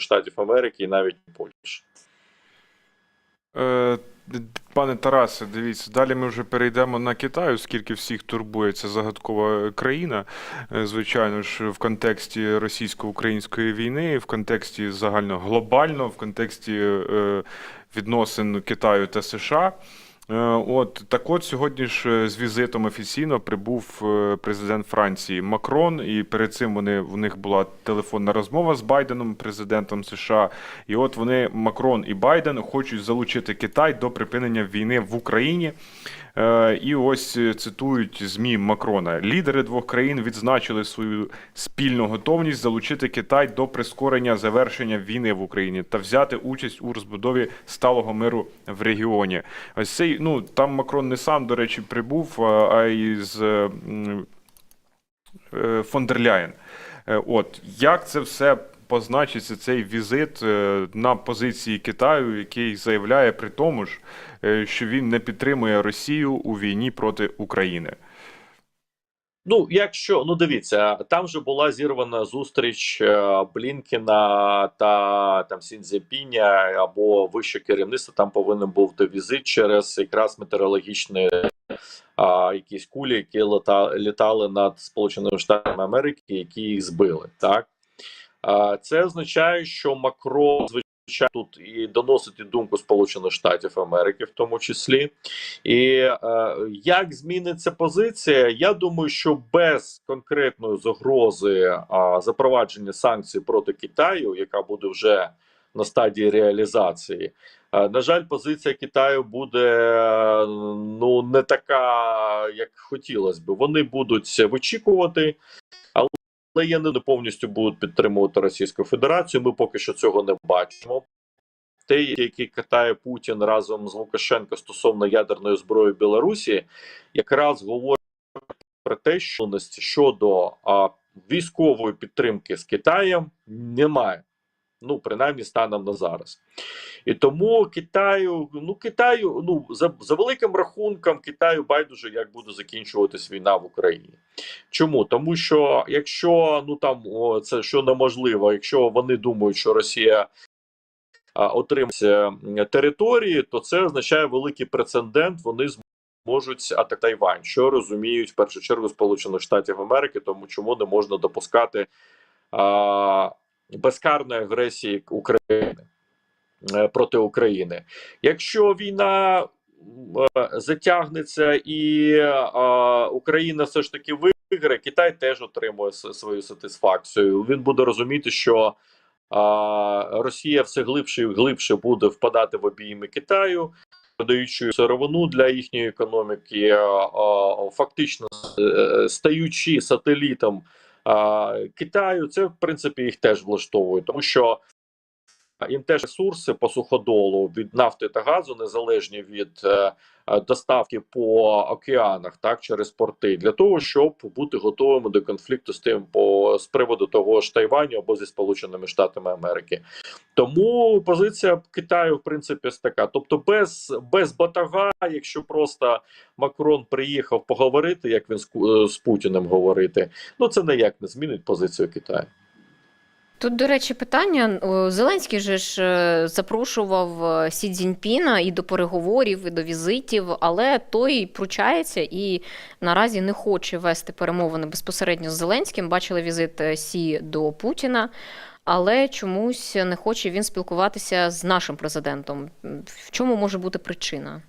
Штатів Америки і навіть Польщі. Е, Пане Тарасе, дивіться, далі ми вже перейдемо на Китай, оскільки всіх турбує ця загадкова країна. Е, Звичайно ж, в контексті російсько-української війни, в контексті загально глобально, в контексті е, відносин Китаю та США. Е, От так от сьогодні ж е, з візитом офіційно прибув е, президент Франції Макрон, і перед цим вони в них була телефонна розмова з Байденом, президентом США. І от вони Макрон і Байден хочуть залучити Китай до припинення війни в Україні. Е, І ось е, цитують змі Макрона: лідери двох країн відзначили свою спільну готовність залучити Китай до прискорення завершення війни в Україні та взяти участь у розбудові сталого миру в регіоні. Ось цей ну там Макрон не сам, до речі, прибув, а- й з е, м, фон дер Ляєн. Е, От як це все позначиться цей візит е, на позиції Китаю, який заявляє при тому ж, е, що він не підтримує Росію у війні проти України. Ну, якщо ну дивіться, там же була зірвана зустріч е, Блінкіна та там Сінзепіня або вище керівництво. Там повинен був до візит через якраз метеорологічні а, якісь кулі, які літали над Сполученими Штатами Америки, які їх збили. Так це означає, що Макрон звичайно тут і доносить і думку Сполучених Штатів Америки, в тому числі. І е, як зміниться позиція? Я думаю, що без конкретної загрози запровадження санкцій проти Китаю, яка буде вже на стадії реалізації, е, на жаль, позиція Китаю буде е, ну не така, як хотілося би. Вони будуть вичікувати, але є не повністю будуть підтримувати Російську Федерацію. Ми поки що цього не бачимо. Те, який катає Путін разом з Лукашенко стосовно ядерної зброї Білорусі, якраз говорить про те, що щодо а, військової підтримки з Китаєм немає. Ну, принаймні, станом на зараз. І тому Китаю, ну Китаю, ну за, за великим рахунком, Китаю байдуже, як буде закінчуватись війна в Україні. Чому? Тому що якщо ну там о, це що неможливо, якщо вони думають, що Росія а, отримає території, то це означає великий прецедент. Вони зможуть атак Тайвань, що розуміють в першу чергу Сполучених Штатів Америки, тому чому не можна допускати а, безкарної агресії України проти України. Якщо війна е, затягнеться і е, Україна все ж таки виграє, Китай теж отримує свою сатисфакцію. Він буде розуміти, що Росія все глибше і глибше буде впадати в обійми Китаю, продаючи сировину для їхньої економіки, фактично е, стаючи сателітом Китаю, це в принципі їх теж влаштовує, тому що їм теж ресурси по суходолу від нафти та газу незалежні від е, е, доставки по океанах, так через порти, для того, щоб бути готовими до конфлікту з тим по з приводу того ж Тайваню або зі Сполученими Штатами Америки. Тому позиція Китаю, в принципі, така. Тобто, без, без батага, якщо просто Макрон приїхав поговорити, як він з, е, з Путіним говорити, ну це ніяк не змінить позицію Китаю. Тут, до речі, питання. Зеленський же ж е, запрошував е, Сі Цзіньпіна і до переговорів, і до візитів, але той пручається і наразі не хоче вести перемовини безпосередньо з Зеленським. Бачили візит е, Сі до Путіна, але чомусь не хоче він спілкуватися з нашим президентом. В чому може бути причина?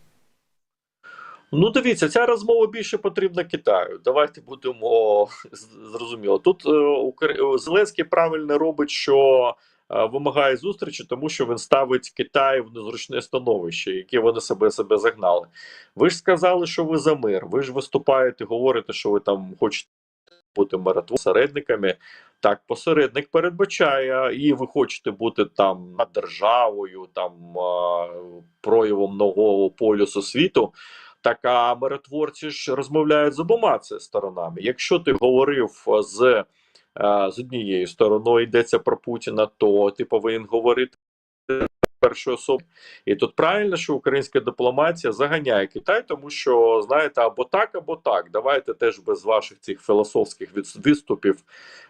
Ну, дивіться, ця розмова більше потрібна Китаю. Давайте будемо зрозуміло. Тут е, Зеленський правильно робить, що е, вимагає зустрічі, тому що він ставить Китай в незручне становище, яке вони себе себе загнали. Ви ж сказали, що ви за мир. Ви ж виступаєте, говорите, що ви там хочете бути миротворцями. Так, посередник передбачає, і ви хочете бути там державою, там е, проявом нового полюсу світу. Так а миротворці ж розмовляють з обома це сторонами. Якщо ти говорив з, е, з однією стороною, йдеться про Путіна, то ти повинен говорити першої особи. І тут правильно, що українська дипломатія заганяє Китай, тому що знаєте, або так, або так. Давайте теж без ваших цих філософських виступів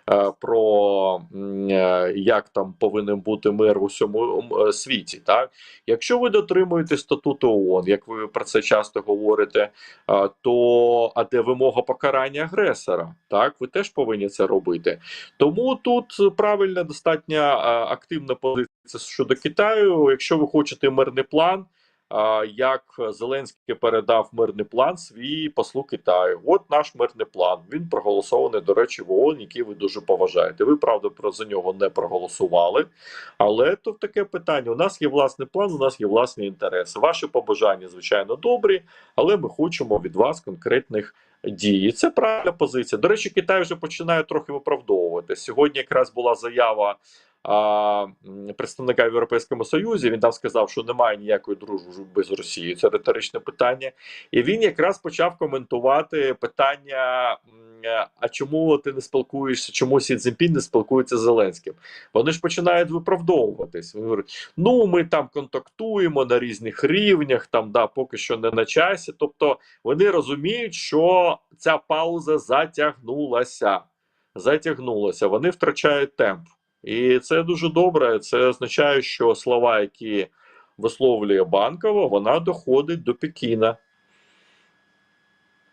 е, про е, як там повинен бути мир у всьому е, світі. Так, якщо ви дотримуєте статуту ООН, як ви про це часто говорите, е, то а де вимога покарання агресора? Так, ви теж повинні це робити. Тому тут правильна достатньо е, активна позиція щодо Китаю. Якщо ви хочете мирний план, як Зеленський передав мирний план свій послу Китаю. От наш мирний план. Він проголосований, до речі, в ООН, який ви дуже поважаєте. Ви правда про за нього не проголосували. Але тут таке питання: у нас є власний план, у нас є власні інтереси. Ваші побажання, звичайно, добрі, але ми хочемо від вас конкретних дій. Це правильна позиція. До речі, Китай вже починає трохи виправдовувати. Сьогодні якраз була заява. Представника в Європейському Союзі він там сказав, що немає ніякої дружби без Росії. Це риторичне питання. І він якраз почав коментувати питання: а чому ти не спілкуєшся? Чому Сі Цзіньпін не спілкується з Зеленським? Вони ж починають виправдовуватись. Вони говорять, ну ми там контактуємо на різних рівнях, там да, поки що не на часі. Тобто вони розуміють, що ця пауза затягнулася. Затягнулася. Вони втрачають темп. І це дуже добре. Це означає, що слова, які висловлює банкова, вона доходить до Пекіна.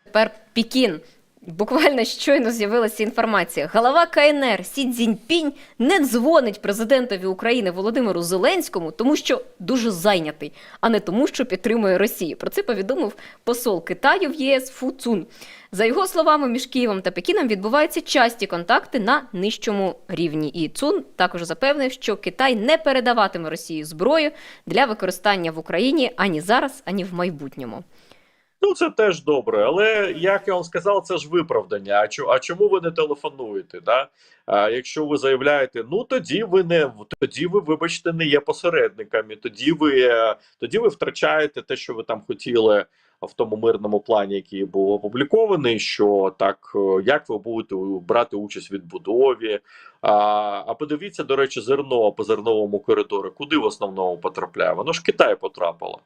Тепер Пекін. Буквально щойно з'явилася інформація. Голова КНР Сі Цзіньпінь не дзвонить президентові України Володимиру Зеленському, тому що дуже зайнятий, а не тому, що підтримує Росію. Про це повідомив посол Китаю в ЄС Фу Цун. За його словами, між Києвом та Пекіном відбуваються часті контакти на нижчому рівні. І Цун також запевнив, що Китай не передаватиме Росії зброю для використання в Україні ані зараз, ані в майбутньому. Ну, це теж добре, але як я вам сказав, це ж виправдання. А чо- а чому ви не телефонуєте? Да? А якщо ви заявляєте, ну тоді ви не тоді ви, вибачте, не є посередниками. Тоді ви е, тоді ви втрачаєте те, що ви там хотіли в тому мирному плані, який був опублікований. Що так, е, як ви будете брати участь в відбудові? А, а подивіться, до речі, зерно по зерновому коридору, куди в основному потрапляє? Воно ж Китай потрапило.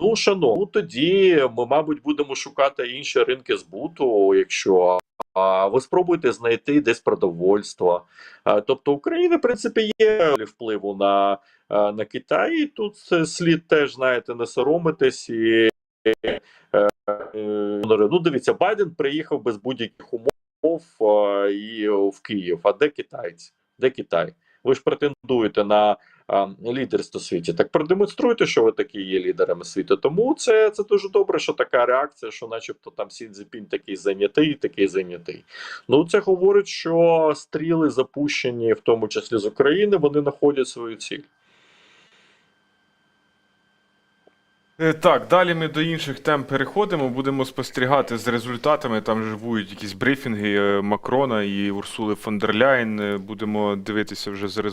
Ну, шановні, ну тоді ми, мабуть, будемо шукати інші ринки збуту, якщо а, ви спробуйте знайти десь продовольство. А, тобто Україна, в принципі, є впливу на, на Китай. І тут слід теж, знаєте, не соромитись і. е, е, Ну, дивіться, Байден приїхав без будь-яких умов і в Київ. А де китайці? Де Китай? Ви ж претендуєте на лідерство світі. Так продемонструйте, що ви такі є лідерами світу. Тому це, це дуже добре, що така реакція, що, начебто, там Сі Цзіньпінь такий зайнятий, такий зайнятий. Ну це говорить, що стріли запущені, в тому числі з України, вони знаходять свою ціль. Е, Так, далі ми до інших тем переходимо. Будемо спостерігати з результатами. Там ж будуть якісь брифінги е, Макрона і Урсули фон дер Ляйн. Е, Будемо дивитися вже за результатами.